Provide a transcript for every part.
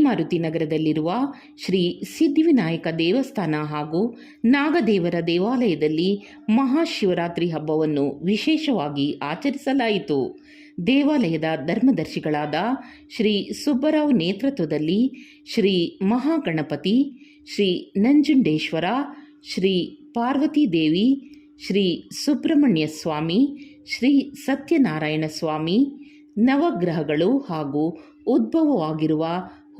ಜೈಮಾರುತಿ ನಗರದಲ್ಲಿರುವ ಶ್ರೀ ಸಿದ್ಧಿವಿನಾಯಕ ದೇವಸ್ಥಾನ ಹಾಗೂ ನಾಗದೇವರ ದೇವಾಲಯದಲ್ಲಿ ಮಹಾಶಿವರಾತ್ರಿ ಹಬ್ಬವನ್ನು ವಿಶೇಷವಾಗಿ ಆಚರಿಸಲಾಯಿತು. ದೇವಾಲಯದ ಧರ್ಮದರ್ಶಿಗಳಾದ ಶ್ರೀ ಸುಬ್ಬರಾವ್ ನೇತೃತ್ವದಲ್ಲಿ ಶ್ರೀ ಮಹಾಗಣಪತಿ, ಶ್ರೀ ನಂಜುಂಡೇಶ್ವರ, ಶ್ರೀ ಪಾರ್ವತಿ ದೇವಿ ಶ್ರೀ ಸುಬ್ರಹ್ಮಣ್ಯ ಸ್ವಾಮಿ, ಶ್ರೀ ಸತ್ಯನಾರಾಯಣ ಸ್ವಾಮಿ, ನವಗ್ರಹಗಳು ಹಾಗೂ ಉದ್ಭವವಾಗಿರುವ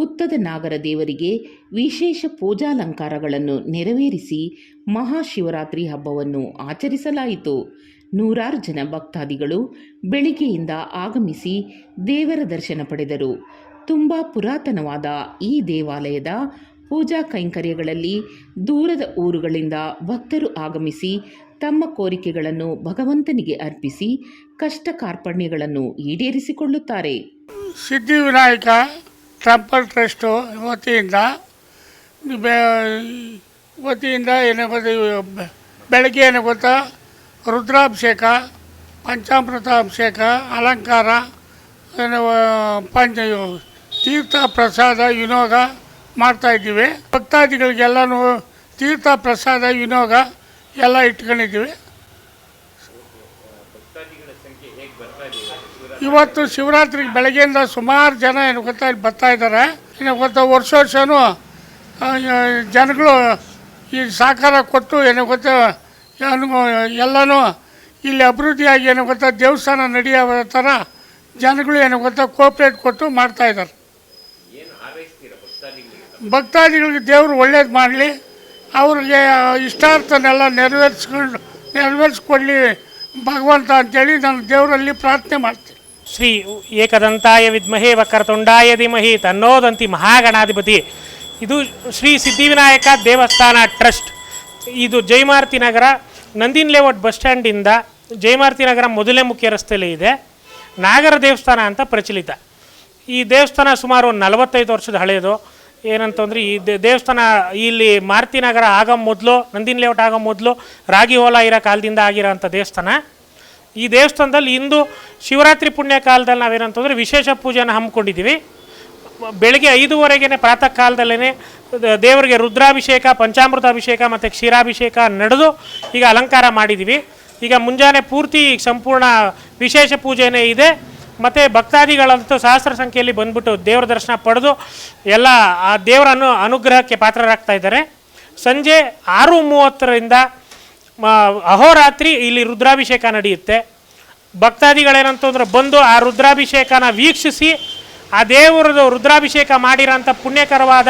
ಹುತ್ತದ ನಾಗರ ದೇವರಿಗೆ ವಿಶೇಷ ಪೂಜಾಲಂಕಾರಗಳನ್ನು ನೆರವೇರಿಸಿ ಮಹಾಶಿವರಾತ್ರಿ ಹಬ್ಬವನ್ನು ಆಚರಿಸಲಾಯಿತು. ನೂರಾರು ಜನ ಭಕ್ತಾದಿಗಳು ಬೆಳಿಗ್ಗೆಯಿಂದ ಆಗಮಿಸಿ ದೇವರ ದರ್ಶನ ಪಡೆದರು. ತುಂಬ ಪುರಾತನವಾದ ಈ ದೇವಾಲಯದ ಪೂಜಾ ಕೈಂಕರ್ಯಗಳಲ್ಲಿ ದೂರದ ಊರುಗಳಿಂದ ಭಕ್ತರು ಆಗಮಿಸಿ ತಮ್ಮ ಕೋರಿಕೆಗಳನ್ನು ಭಗವಂತನಿಗೆ ಅರ್ಪಿಸಿ ಕಷ್ಟ ಕಾರ್ಪಣ್ಯಗಳನ್ನು ಈಡೇರಿಸಿಕೊಳ್ಳುತ್ತಾರೆ ಸಿದ್ಧಿವಿನಾಯಕ ಟೆಂಪಲ್ ಟ್ರಸ್ಟು ವತಿಯಿಂದ ವತಿಯಿಂದ ಏನೇ ಗೊತ್ತಾ ಬೆಳಗ್ಗೆ ಏನೇ ಗೊತ್ತಾ, ರುದ್ರಾಭಿಷೇಕ ಪಂಚಾಮೃತ ಅಭಿಷೇಕ ಅಲಂಕಾರ ಪಂಚ ತೀರ್ಥ ಪ್ರಸಾದ, ವಿನೋಗ ಮಾಡ್ತಾಯಿದ್ದೀವಿ ಭಕ್ತಾದಿಗಳಿಗೆಲ್ಲನೂ ತೀರ್ಥ ಪ್ರಸಾದ, ವಿನೋಗ ಎಲ್ಲ ಇಟ್ಕೊಂಡಿದ್ದೀವಿ. ಇವತ್ತು ಶಿವರಾತ್ರಿ ಬೆಳಗ್ಗೆಯಿಂದ ಸುಮಾರು ಜನ ಏನು ಗೊತ್ತಾ ಇಲ್ಲಿ ಬರ್ತಾ ಇದ್ದಾರೆ. ಇನ್ನು ಗೊತ್ತಾ ವರ್ಷ ವರ್ಷವೂ ಜನಗಳು ಈ ಸಹಕಾರ ಕೊಟ್ಟು ಏನು ಗೊತ್ತಾ ಎಲ್ಲನೂ ಇಲ್ಲಿ ಅಭಿವೃದ್ಧಿಯಾಗಿ ಏನು ಗೊತ್ತಾ ದೇವಸ್ಥಾನ ನಡೆಯೋ ಥರ ಜನಗಳು ಏನು ಗೊತ್ತಾ ಕೋಪ್ರೇಟ್ ಕೊಟ್ಟು ಮಾಡ್ತಾ ಇದ್ದಾರೆ. ಭಕ್ತಾದಿಗಳಿಗೆ? ದೇವರು ಒಳ್ಳೇದು ಮಾಡಲಿ ಅವ್ರಿಗೆ ಇಷ್ಟಾರ್ಥನೆಲ್ಲ ನೆರವೇರಿಸ್ಕೊಂಡು ನೆರವೇರಿಸ್ಕೊಳ್ಳಿ ಭಗವಂತ ಅಂತೇಳಿ ನಾನು ದೇವರಲ್ಲಿ ಪ್ರಾರ್ಥನೆ ಮಾಡ್ತೀನಿ. ಶ್ರೀ ಏಕದಂತಾಯ ವಿದ್ಮಹೇ ವಕ್ರತುಂಡಾಯ ಧೀಮಹಿ ತನ್ನೋದಂತಿ ಮಹಾಗಣಾಧಿಪತಿ. ಇದು ಶ್ರೀ ಸಿದ್ಧಿವಿನಾಯಕ ದೇವಸ್ಥಾನ ಟ್ರಸ್ಟ್. ಇದು ಜಯಮಾರುತಿ ನಗರ, ನಂದಿನ್ ಲೇಔಟ್ ಬಸ್ ಸ್ಟ್ಯಾಂಡಿಂದ ಜಯಮಾರುತಿ ನಗರ ಮೊದಲೇ ಮುಖ್ಯ ರಸ್ತೆಯಲ್ಲಿ ಇದೆ. ನಾಗರ ದೇವಸ್ಥಾನ ಅಂತ ಪ್ರಚಲಿತ. ಈ ದೇವಸ್ಥಾನ ಸುಮಾರು ನಲವತ್ತೈದು ವರ್ಷದ ಹಳೆಯದು ಏನಂತಂದ್ರೆ ಈ ದೇವಸ್ಥಾನ ಇಲ್ಲಿ ಮಾರುತಿ ನಗರ ಆಗೋ ಮೊದಲು, ನಂದಿನ ಲೇಔಟ್ ಆಗೋ ಮೊದಲು ರಾಗಿ ಹೋಲ ಇರೋ ಕಾಲದಿಂದ ಆಗಿರೋಂಥ ದೇವಸ್ಥಾನ. ಈ ದೇವಸ್ಥಾನದಲ್ಲಿ ಇಂದು ಶಿವರಾತ್ರಿ ಪುಣ್ಯ ಕಾಲದಲ್ಲಿ ನಾವೇನಂತಂದರೆ ವಿಶೇಷ ಪೂಜೆನ ಹಮ್ಮಿಕೊಂಡಿದ್ದೀವಿ. ಬೆಳಗ್ಗೆ ಐದುವರೆಗೆ ಪ್ರಾತಃ ಕಾಲದಲ್ಲೇ ದೇವರಿಗೆ ರುದ್ರಾಭಿಷೇಕ ಪಂಚಾಮೃತ ಅಭಿಷೇಕ ಮತ್ತು ಕ್ಷೀರಾಭಿಷೇಕ ನಡೆದು ಈಗ ಅಲಂಕಾರ ಮಾಡಿದ್ದೀವಿ. ಈಗ ಮುಂಜಾನೆ ಪೂರ್ತಿ ಸಂಪೂರ್ಣ ವಿಶೇಷ ಪೂಜೆನೇ ಇದೆ. ಮತ್ತು ಭಕ್ತಾದಿಗಳಂತೂ ಸಹಸ್ರ ಸಂಖ್ಯೆಯಲ್ಲಿ ಬಂದ್ಬಿಟ್ಟು ದೇವರ ದರ್ಶನ ಪಡೆದು ಎಲ್ಲ ಆ ದೇವರ ಅನು ಅನುಗ್ರಹಕ್ಕೆ ಪಾತ್ರರಾಗ್ತಾ ಇದ್ದಾರೆ. ಸಂಜೆ ಆರು ಮೂವತ್ತರಿಂದ ಅಹೋರಾತ್ರಿ ಇಲ್ಲಿ ರುದ್ರಾಭಿಷೇಕ ನಡೆಯುತ್ತೆ. ಭಕ್ತಾದಿಗಳೇನಂತಂದ್ರೆ ಬಂದು ಆ ರುದ್ರಾಭಿಷೇಕನ ವೀಕ್ಷಿಸಿ, ಆ ದೇವರದು ರುದ್ರಾಭಿಷೇಕ ಮಾಡಿರೋಂಥ ಪುಣ್ಯಕರವಾದ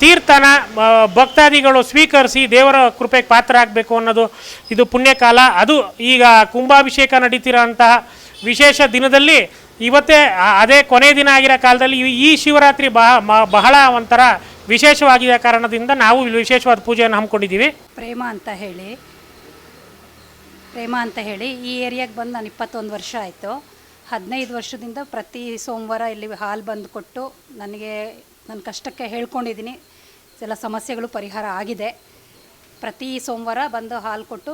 ತೀರ್ಥನ ಭಕ್ತಾದಿಗಳು ಸ್ವೀಕರಿಸಿ ದೇವರ ಕೃಪೆಗೆ ಪಾತ್ರ ಆಗಬೇಕು ಅನ್ನೋದು ಇದು ಪುಣ್ಯಕಾಲ. ಅದು ಈಗ ಕುಂಭಾಭಿಷೇಕ ನಡೀತಿರೋಂತಹ ವಿಶೇಷ ದಿನದಲ್ಲಿ ಇವತ್ತೇ ಅದೇ ಕೊನೆ ದಿನ ಆಗಿರೋ ಕಾಲದಲ್ಲಿ ಈ- ಶಿವರಾತ್ರಿ ಬಹ ಬಹಳ ಒಂಥರ ವಿಶೇಷವಾಗಿದ್ದ ಕಾರಣದಿಂದ ನಾವು ವಿಶೇಷವಾದ ಪೂಜೆಯನ್ನು ಹಮ್ಮಿಕೊಂಡಿದ್ದೀವಿ. ಪ್ರೇಮ ಅಂತ ಹೇಳಿ ಪ್ರೇಮ ಅಂತ ಹೇಳಿ ಈ ಏರಿಯಾಗೆ ಬಂದು ನಾನು ಇಪ್ಪತ್ತೊಂದು ವರ್ಷ ಆಯಿತು. ಹದಿನೈದು ವರ್ಷದಿಂದ ಪ್ರತಿ ಸೋಮವಾರ ಇಲ್ಲಿ ಹಾಲು ಬಂದು ಕೊಟ್ಟು ನನಗೆ ನನ್ನ ಕಷ್ಟಕ್ಕೆ ಹೇಳ್ಕೊಂಡಿದ್ದೀನಿ ಎಲ್ಲ ಸಮಸ್ಯೆಗಳು ಪರಿಹಾರ ಆಗಿದೆ. ಪ್ರತಿ ಸೋಮವಾರ ಬಂದು ಹಾಲು ಕೊಟ್ಟು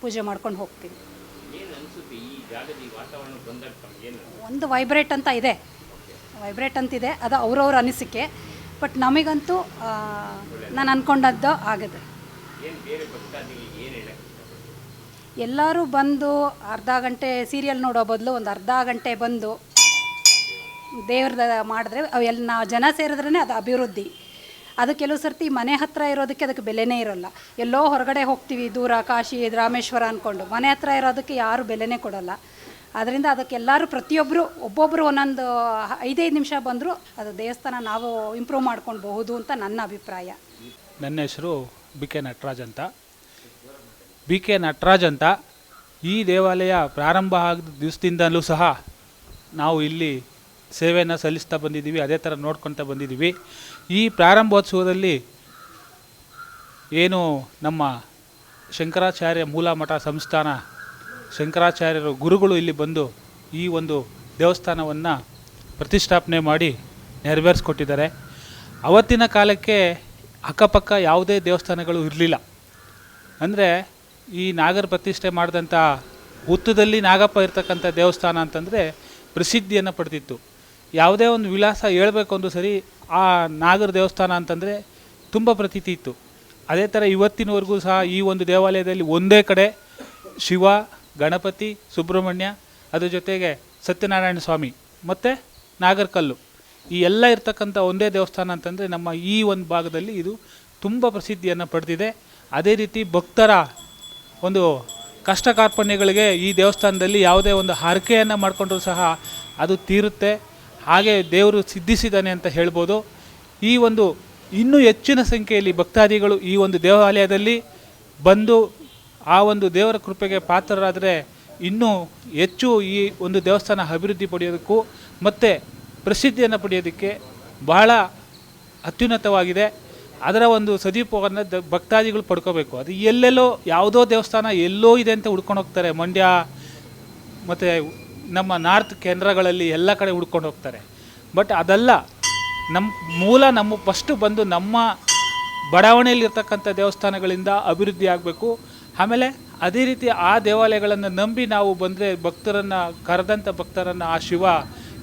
ಪೂಜೆ ಮಾಡ್ಕೊಂಡು ಹೋಗ್ತೀನಿ. ಒಂದು ವೈಬ್ರೇಟ್ ಅಂತ ಇದೆ. ವೈಬ್ರೇಟ್ ಅಂತಿದೆ ಅದು ಅವ್ರವ್ರ ಅನಿಸಿಕೆ. ಬಟ್ ನಮಗಂತೂ ನಾನು ಅಂದ್ಕೊಂಡದ್ದು ಆಗದೆ. ಎಲ್ಲರೂ ಬಂದು ಅರ್ಧ ಗಂಟೆ ಸೀರಿಯಲ್ ನೋಡೋ ಬದಲು ಒಂದು ಅರ್ಧ ಗಂಟೆ ಬಂದು ದೇವ್ರದ ಮಾಡಿದ್ರೆ ಅವೆಲ್ಲ ನಾವು ಜನ ಸೇರಿದ್ರೇ ಅದು ಅಭಿವೃದ್ಧಿ. ಅದು ಕೆಲವು ಸರ್ತಿ ಮನೆ ಹತ್ರ ಇರೋದಕ್ಕೆ ಅದಕ್ಕೆ ಬೆಲೆನೇ ಇರೋಲ್ಲ. ಎಲ್ಲೋ ಹೊರಗಡೆ ಹೋಗ್ತೀವಿ ದೂರ, ಕಾಶಿ, ರಾಮೇಶ್ವರ ಅಂದ್ಕೊಂಡು ಮನೆ ಹತ್ರ ಇರೋದಕ್ಕೆ ಯಾರು ಬೆಲೆನೇ ಕೊಡೋಲ್ಲ. ಅದರಿಂದ ಅದಕ್ಕೆಲ್ಲರೂ ಪ್ರತಿಯೊಬ್ಬರು ಒಬ್ಬೊಬ್ಬರು ಒಂದೊಂದು ಐದೈದು ನಿಮಿಷ ಬಂದರೂ ಅದು ದೇವಸ್ಥಾನ ನಾವು ಇಂಪ್ರೂವ್ ಮಾಡ್ಕೊಳ್ಬಹುದು ಅಂತ ನನ್ನ ಅಭಿಪ್ರಾಯ. ನನ್ನ ಹೆಸರು ಬಿ ಕೆ ನಟರಾಜ್ ಅಂತ. ಬಿ ಕೆ ನಟರಾಜ್ ಅಂತ ಈ ದೇವಾಲಯ ಪ್ರಾರಂಭ ಆಗಿದ ದಿವಸದಿಂದಲೂ ಸಹ ನಾವು ಇಲ್ಲಿ ಸೇವೆಯನ್ನು ಸಲ್ಲಿಸ್ತಾ ಬಂದಿದ್ದೀವಿ, ಅದೇ ಥರ ನೋಡ್ಕೊತಾ ಬಂದಿದ್ದೀವಿ. ಈ ಪ್ರಾರಂಭೋತ್ಸವದಲ್ಲಿ ಏನು ನಮ್ಮ ಶಂಕರಾಚಾರ್ಯ ಮೂಲ ಮಠ ಸಂಸ್ಥಾನ, ಶಂಕರಾಚಾರ್ಯರು ಗುರುಗಳು ಇಲ್ಲಿ ಬಂದು ಈ ಒಂದು ದೇವಸ್ಥಾನವನ್ನು ಪ್ರತಿಷ್ಠಾಪನೆ ಮಾಡಿ ನೆರವೇರಿಸ್ಕೊಟ್ಟಿದ್ದಾರೆ. ಅವತ್ತಿನ ಕಾಲಕ್ಕೆ ಅಕ್ಕಪಕ್ಕ ಯಾವುದೇ ದೇವಸ್ಥಾನಗಳು ಇರಲಿಲ್ಲ. ಅಂದರೆ ಈ ನಾಗರ ಪ್ರತಿಷ್ಠೆ ಮಾಡಿದಂಥ ಹುತ್ತದಲ್ಲಿ ನಾಗಪ್ಪ ಇರ್ತಕ್ಕಂಥ ದೇವಸ್ಥಾನ ಅಂತಂದರೆ ಪ್ರಸಿದ್ಧಿಯನ್ನು ಪಡೆದಿತ್ತು. ಯಾವುದೇ ಒಂದು ವಿಳಾಸ ಹೇಳಬೇಕು ಅಂದರೂ ಸರಿ ಆ ನಾಗರ ದೇವಸ್ಥಾನ ಅಂತಂದರೆ ತುಂಬ ಪ್ರತೀತಿ ಇತ್ತು. ಅದೇ ಥರ ಇವತ್ತಿನವರೆಗೂ ಸಹ ಈ ಒಂದು ದೇವಾಲಯದಲ್ಲಿ ಒಂದೇ ಕಡೆ ಶಿವ, ಗಣಪತಿ, ಸುಬ್ರಹ್ಮಣ್ಯ, ಅದರ ಜೊತೆಗೆ ಸತ್ಯನಾರಾಯಣ ಸ್ವಾಮಿ ಮತ್ತು ನಾಗರಕಲ್ಲು ಈ ಎಲ್ಲ ಇರ್ತಕ್ಕಂಥ ಒಂದೇ ದೇವಸ್ಥಾನ ಅಂತಂದರೆ ನಮ್ಮ ಈ ಒಂದು ಭಾಗದಲ್ಲಿ ಇದು ತುಂಬ ಪ್ರಸಿದ್ಧಿಯನ್ನು ಪಡೆದಿದೆ. ಅದೇ ರೀತಿ ಭಕ್ತರ ಒಂದು ಕಷ್ಟ ಕಾರ್ಪಣ್ಯಗಳಿಗೆ ಈ ದೇವಸ್ಥಾನದಲ್ಲಿ ಯಾವುದೇ ಒಂದು ಹರಕೆಯನ್ನು ಮಾಡಿಕೊಂಡ್ರೂ ಸಹ ಅದು ತೀರುತ್ತೆ. ಹಾಗೆ ದೇವರು ಸಿದ್ಧಿಸಿದ್ದಾನೆ ಅಂತ ಹೇಳ್ಬೋದು. ಈ ಒಂದು ಇನ್ನೂ ಹೆಚ್ಚಿನ ಸಂಖ್ಯೆಯಲ್ಲಿ ಭಕ್ತಾದಿಗಳು ಈ ಒಂದು ದೇವಾಲಯದಲ್ಲಿ ಬಂದು ಆ ಒಂದು ದೇವರ ಕೃಪೆಗೆ ಪಾತ್ರರಾದರೆ ಇನ್ನೂ ಹೆಚ್ಚು ಈ ಒಂದು ದೇವಸ್ಥಾನ ಅಭಿವೃದ್ಧಿ ಪಡೆಯೋದಕ್ಕೂ ಮತ್ತು ಪ್ರಸಿದ್ಧಿಯನ್ನು ಪಡೆಯೋದಕ್ಕೆ ಬಹಳ ಅತ್ಯುನ್ನತವಾಗಿದೆ. ಅದರ ಒಂದು ಸದೀಪವನ್ನು ಭಕ್ತಾದಿಗಳು ಪಡ್ಕೋಬೇಕು. ಅದು ಎಲ್ಲೆಲ್ಲೋ ಯಾವುದೋ ದೇವಸ್ಥಾನ ಎಲ್ಲೋ ಇದೆ ಅಂತ ಹುಡ್ಕೊಂಡು ಹೋಗ್ತಾರೆ. ಮಂಡ್ಯ ಮತ್ತು ನಮ್ಮ ನಾರ್ತ್ ಕೇಂದ್ರಗಳಲ್ಲಿ ಎಲ್ಲ ಕಡೆ ಹುಡ್ಕೊಂಡು ಹೋಗ್ತಾರೆ. ಬಟ್ ಅದಲ್ಲ ನಮ್ಮ ಮೂಲ ನಮ್ಮ ಫಸ್ಟು ಬಂದು ನಮ್ಮ ಬಡಾವಣೆಯಲ್ಲಿರ್ತಕ್ಕಂಥ ದೇವಸ್ಥಾನಗಳಿಂದ ಅಭಿವೃದ್ಧಿ ಆಗಬೇಕು. ಆಮೇಲೆ ಅದೇ ರೀತಿ ಆ ದೇವಾಲಯಗಳನ್ನು ನಂಬಿ ನಾವು ಬಂದರೆ ಭಕ್ತರನ್ನು, ಕರೆದಂಥ ಭಕ್ತರನ್ನು ಆ ಶಿವ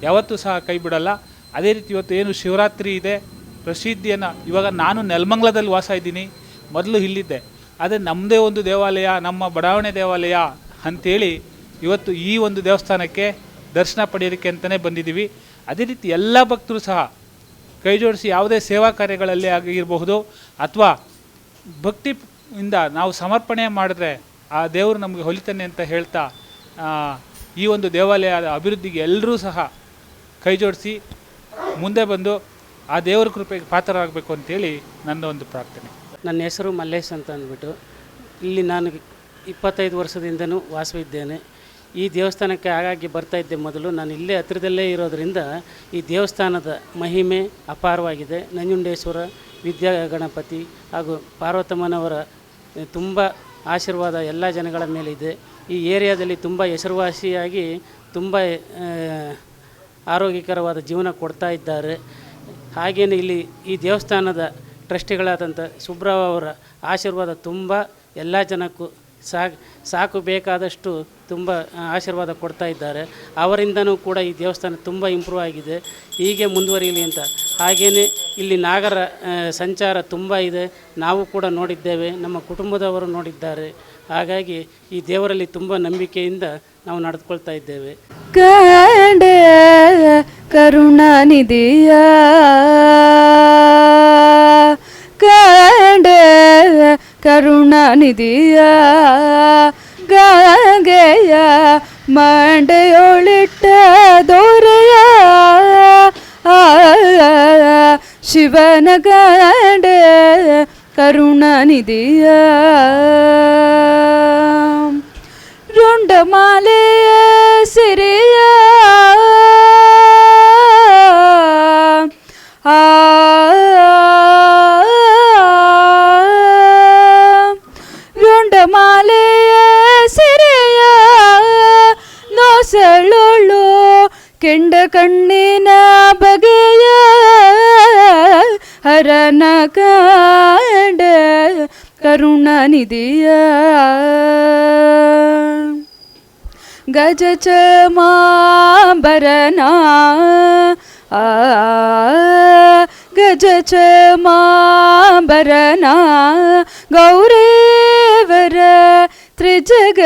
ಯಾವತ್ತೂ ಸಹ ಕೈ ಬಿಡಲ್ಲ. ಅದೇ ರೀತಿ ಇವತ್ತು ಏನು ಶಿವರಾತ್ರಿ ಇದೆ ಪ್ರಸಿದ್ಧಿಯನ್ನು ಇವಾಗ ನಾನು ನೆಲಮಂಗ್ಲದಲ್ಲಿ ವಾಸ ಇದ್ದೀನಿ. ಮೊದಲು ಇಲ್ಲಿದ್ದೆ. ಆದರೆ ನಮ್ಮದೇ ಒಂದು ದೇವಾಲಯ, ನಮ್ಮ ಬಡಾವಣೆ ದೇವಾಲಯ ಅಂಥೇಳಿ ಇವತ್ತು ಈ ಒಂದು ದೇವಸ್ಥಾನಕ್ಕೆ ದರ್ಶನ ಪಡೆಯೋದಕ್ಕೆ ಅಂತಲೇ ಬಂದಿದ್ದೀವಿ. ಅದೇ ರೀತಿ ಎಲ್ಲ ಭಕ್ತರು ಸಹ ಕೈ ಜೋಡಿಸಿ ಯಾವುದೇ ಸೇವಾ ಕಾರ್ಯಗಳಲ್ಲಿ ಆಗಿರಬಹುದು ಅಥವಾ ಭಕ್ತಿ ನಾವು ಸಮರ್ಪಣೆ ಮಾಡಿದ್ರೆ ಆ ದೇವರು ನಮಗೆ ಹೊಲಿತಾನೆ ಅಂತ ಹೇಳ್ತಾ ಈ ಒಂದು ದೇವಾಲಯದ ಅಭಿವೃದ್ಧಿಗೆ ಎಲ್ಲರೂ ಸಹ ಕೈ ಜೋಡಿಸಿ ಮುಂದೆ ಬಂದು ಆ ದೇವರ ಕೃಪೆಗೆ ಪಾತ್ರರಾಗಬೇಕು ಅಂತೇಳಿ ನನ್ನ ಒಂದು ಪ್ರಾರ್ಥನೆ. ನನ್ನ ಹೆಸರು ಮಲ್ಲೇಶ್ ಅಂತ ಅಂದ್ಬಿಟ್ಟು ಇಲ್ಲಿ ನಾನು ಇಪ್ಪತ್ತೈದು ವರ್ಷದಿಂದನೂ ವಾಸವಿದ್ದೇನೆ. ಈ ದೇವಸ್ಥಾನಕ್ಕೆ ಆಗಾಗ್ಗೆ ಬರ್ತಾ ಇದ್ದೆ ಮೊದಲು. ನಾನು ಇಲ್ಲೇ ಹತ್ತಿರದಲ್ಲೇ ಇರೋದರಿಂದ ಈ ದೇವಸ್ಥಾನದ ಮಹಿಮೆ ಅಪಾರವಾಗಿದೆ. ನಂಜುಂಡೇಶ್ವರ ವಿದ್ಯಾ ಗಣಪತಿ ಹಾಗೂ ಪಾರ್ವತಮ್ಮನವರ ತುಂಬ ಆಶೀರ್ವಾದ ಎಲ್ಲ ಜನಗಳ ಮೇಲಿದೆ. ಈ ಏರಿಯಾದಲ್ಲಿ ತುಂಬ ಹೆಸರುವಾಸಿಯಾಗಿ ತುಂಬ ಆರೋಗ್ಯಕರವಾದ ಜೀವನ ಕೊಡ್ತಾ ಇದ್ದಾರೆ. ಹಾಗೆಯೇ ಇಲ್ಲಿ ಈ ದೇವಸ್ಥಾನದ ಟ್ರಸ್ಟಿಗಳಾದಂಥ ಸುಬ್ರಾವ್ ಅವರ ಆಶೀರ್ವಾದ ತುಂಬ, ಎಲ್ಲ ಜನಕ್ಕೂ ಸಾಕು ಸಾಕು ಬೇಕಾದಷ್ಟು ತುಂಬ ಆಶೀರ್ವಾದ ಕೊಡ್ತಾ ಇದ್ದಾರೆ. ಅವರಿಂದನೂ ಕೂಡ ಈ ದೇವಸ್ಥಾನ ತುಂಬ ಇಂಪ್ರೂವ್ ಆಗಿದೆ. ಹೀಗೆ ಮುಂದುವರಿಯಲಿ ಅಂತ ಹಾಗೆಯೇ ಇಲ್ಲಿ ನಾಗರ ಸಂಚಾರ ತುಂಬ ಇದೆ. ನಾವು ಕೂಡ ನೋಡಿದ್ದೇವೆ. ನಮ್ಮ ಕುಟುಂಬದವರು ನೋಡಿದ್ದಾರೆ. ಹಾಗಾಗಿ ಈ ದೇವರಲ್ಲಿ ತುಂಬ ನಂಬಿಕೆಯಿಂದ ನಾವು ನಡೆದುಕೊಳ್ತಾ ಇದ್ದೇವೆ. ಕಂಡ ಕರುಣಾನಿಧಿಯ ಕಂಡ ಕರುಣಾನಿಧಿಯ, ಗಂಗೆಯ ಮಂಡೆಯೊಳಿಟ್ಟ ದೊರೆಯ ಶಿವನ ಗಂಡ ಕರುಣಾನಿಧಿಯ ರುಂಡಮಾಲೆಯ ಸಿರಿಯ ಆ ರುಂಡಮಾಲೆಯ ಸಿರಿಯ ನೋಸಳುಳು ಕೆಂಡ ಕಣ್ಣಿನ ಬಗೆಯ ശരണകാട കരുണനിധിയ. ഗജ ചമാംബരന ഗജ ചമാംബരന ഗൗരവര ത്രിജഗദേശ്വരന.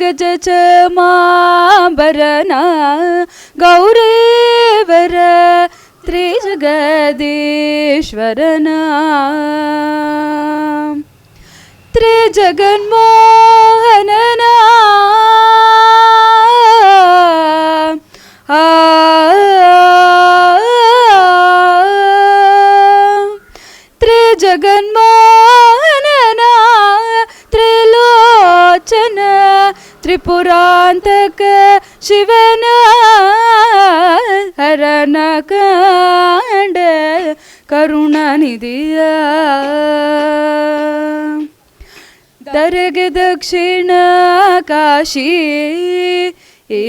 ഗജ ചമാംബരന गौरेवर त्रिजगदीश्वरना त्रिजगन्मोहनना त्रिजगन्मोहनना त्रिलोचन त्रिपुरान्तक शिवना ತ್ರಿಜಗನ್ಮೋಹನನ ತ್ರಿಲೋಚನ ತ್ರಿಪುರಾಂತಕ ಶಿವನ ಹರನ ಕಾಂಡ ಕರುಣಾನಿಧಿಯ ದರಗೆ ದಕ್ಷಿಣ ಕಾಶಿ ಏ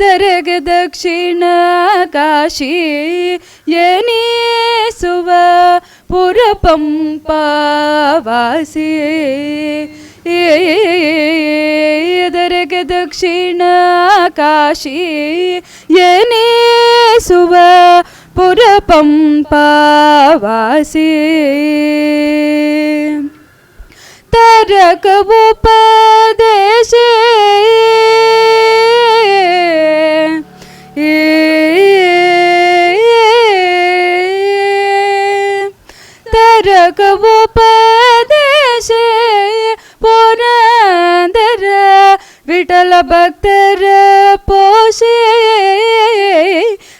ದರಗೆ ದಕ್ಷಿಣ ಕಾಶಿ ಎನಿಸುವ ಪುರಪಂಪವಾಸಿ ಏ ದಕ್ಷಿಣ ಕಾಶಿ ಎನಿಸುವ ಪುರ ಪಂಪವಾಸಿ ತರಕವುಪದೇಶ ತರಕವುಪದೇಶ ವಿಠಲ ಭಕ್ತರ ಪೋಷೆ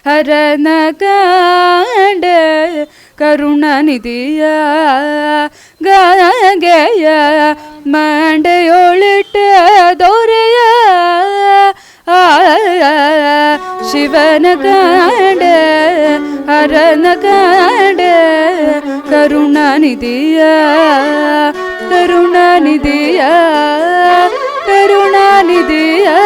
ಹರನ ಕಾಂಡ ಕರುಣನಿಧಿಯ ಗಾಗೆಯ ಮಂಡೆಯೊಳಿಟ್ಟ ದೊರೆಯ ಆ ಶಿವನ ಕಾಂಡ ಹರನ കരുണാനിധിയാ.